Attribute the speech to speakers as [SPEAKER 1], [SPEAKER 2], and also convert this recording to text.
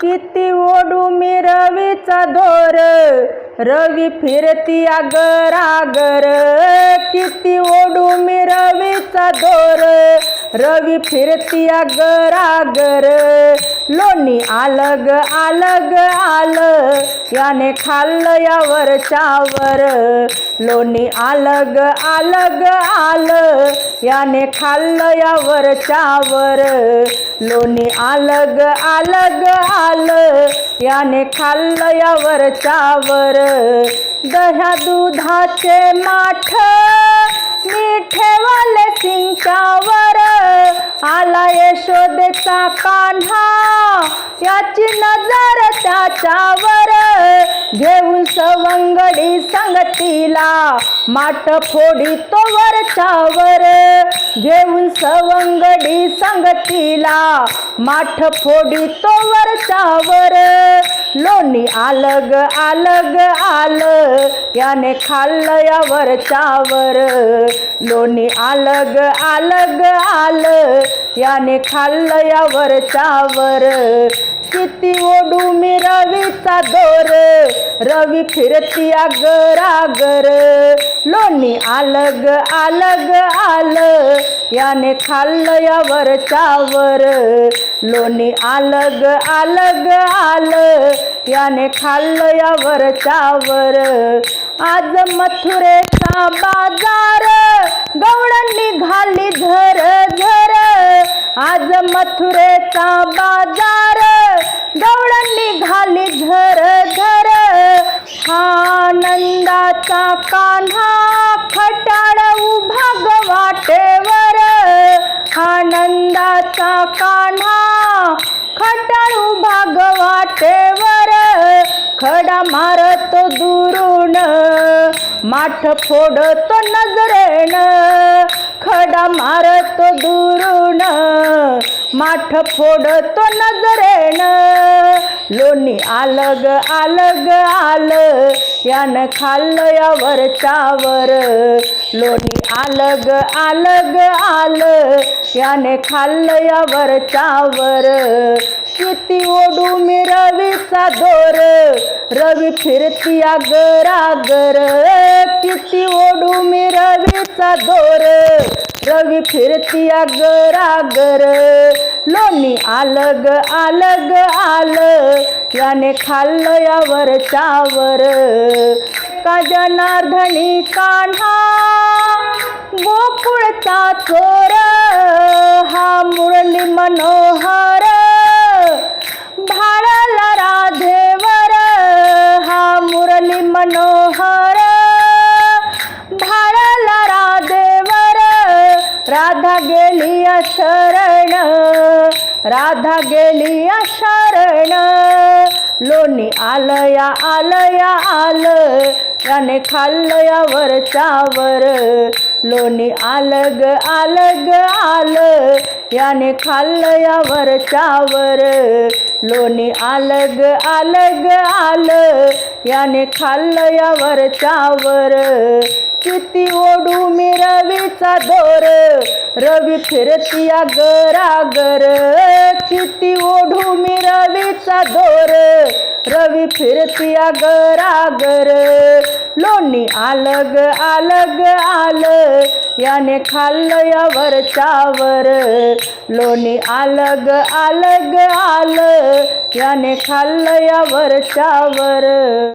[SPEAKER 1] किती ओढू मी रवीचा दोर? रवी फिरती आगर आगर किती ओढू मी रवीचा दोर? रवी फिरती आगर आगर लोणी आलग आलग आलं. याने खाल्लं यावर चावर. लोणी आलग आलग आलं. याने खाल्लं यावर चावर. लोणी आलग आलग आलं. याने खाल्लं यावर चावर. दह्या दुधाचे माठ नजर त्याच्यावर घेऊन सवंगडी संगतीला माठ फोडी तो वरच्यावर घेऊन सवंगडी संगतीला माठ फोडी तो वरच्यावर. लोणी आलग आलग आलं याने खाल्लं या वरच्यावर. लोणी आलग आलग आलं याने खाल्लं या वरच्यावर. किती ओढू मी रवीचा दोर? रवी फिरती आगर आगर लोणी आलग आलग आलं. याने खाल्लं यावर चावर लोणी आलग आलग आलं. याने खाल्लं यावर चावर आज मथुरेचा बाजार. गवळणी घाली झर झर. आज मथुरेचा बाजार. कान्हा खटाळ उभा गवाटेवर हा कान्हा खटाळू उभा गवाटेवर खडा मारत दुरून माठ फोडतो नजरेण खडा मारत दुरून माठ फोडतो नजरेण लोणी आलग आलग आलं. यानं खाल्लं यावर चावर. लोणी आलग आलग आलं. याने खाल्लं यावर चावर. किती ओढू मी रवीचा दोर. रवी फिरती आगर किती ओढू मी रवीचा दोर. रवी फिरती आगर लोणी आलग आलग आलं. याने खाल्लं यावर चावर. का जनार्दनी कान्हा? गोकुळचा चोर. हा मुरली मनो गेली शरण राधा गेली शरण लोणी आलया आलया आलं याने खाल्लं वरच्यावर लोणी आलग आलग आलं याने खाल्लं वरच्यावर लोणी आलग आलग आलं याने खाल्लं वरच्यावर किती ओढू मी रवीचा दोर? रवी फिरती गरागर किती ओढू मी रवीचा दोर? रवी फिरती गरागर लोणी आलग आलग आलं. याने खाल्लं या वरच्यावर. लोणी आलग आलग आलं. याने खाल्लं या वरच्यावर.